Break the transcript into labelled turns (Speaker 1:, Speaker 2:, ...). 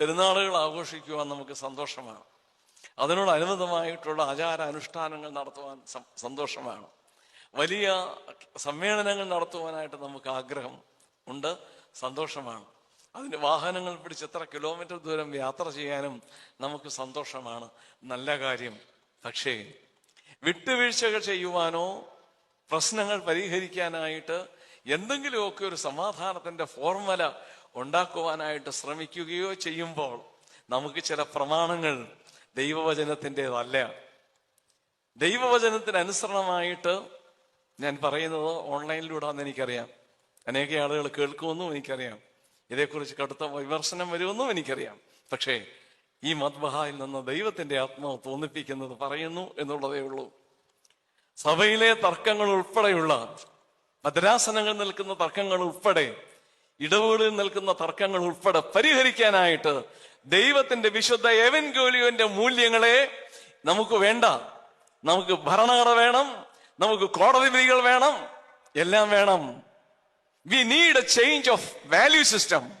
Speaker 1: പെരുന്നാളുകൾ ആഘോഷിക്കുവാൻ നമുക്ക് സന്തോഷമാണ് അതിനോട് അനുബന്ധമായിട്ടുള്ള ആചാര അനുഷ്ഠാനങ്ങൾ നടത്തുവാൻ സന്തോഷമാണ് വലിയ സമ്മേളനങ്ങൾ നടത്തുവാനായിട്ട് നമുക്ക് ആഗ്രഹം ഉണ്ട് സന്തോഷമാണ് അതിന് വാഹനങ്ങൾ പിടിച്ച് എത്ര കിലോമീറ്റർ ദൂരം യാത്ര ചെയ്യാനും നമുക്ക് സന്തോഷമാണ്. നല്ല കാര്യം. പക്ഷേ വിട്ടുവീഴ്ചകൾ ചെയ്യുവാനോ പ്രശ്നങ്ങൾ പരിഹരിക്കാനായിട്ട് എന്തെങ്കിലുമൊക്കെ ഒരു സമാധാനത്തിന്റെ ഫോർമുല ഉണ്ടാക്കുവാനായിട്ട് ശ്രമിക്കുകയോ ചെയ്യുമ്പോൾ നമുക്ക് ചില പ്രമാണങ്ങൾ ദൈവവചനത്തിന്റെതല്ല. ദൈവവചനത്തിന് അനുസരണമായിട്ട് ഞാൻ പറയുന്നത് ഓൺലൈനിലൂടെയാണെന്ന് എനിക്കറിയാം. അനേക ആളുകൾ കേൾക്കുമെന്നും എനിക്കറിയാം. ഇതേക്കുറിച്ച് കടുത്ത വിമർശനം വരുമെന്നും എനിക്കറിയാം. പക്ഷേ ഈ മദ്ബഹായിൽ നിന്ന് ദൈവത്തിന്റെ ആത്മാവ് തോന്നിപ്പിക്കുന്നത് പറയുന്നു എന്നുള്ളതേ ഉള്ളൂ. സഭയിലെ തർക്കങ്ങൾ ഉൾപ്പെടെയുള്ള ഭദ്രാസനങ്ങൾ നിൽക്കുന്ന തർക്കങ്ങൾ ഉൾപ്പെടെ ഇടവുകളിൽ നിൽക്കുന്ന തർക്കങ്ങൾ ഉൾപ്പെടെ പരിഹരിക്കാനായിട്ട് ദൈവത്തിന്റെ വിശുദ്ധ എവൻഗോലിയോന്റെ മൂല്യങ്ങളെ നമുക്ക് വേണ്ട. നമുക്ക് ഭരണഘടന വേണം നമുക്ക് കോടതി വിധികൾ വേണം എല്ലാം വേണം. We need a change of value system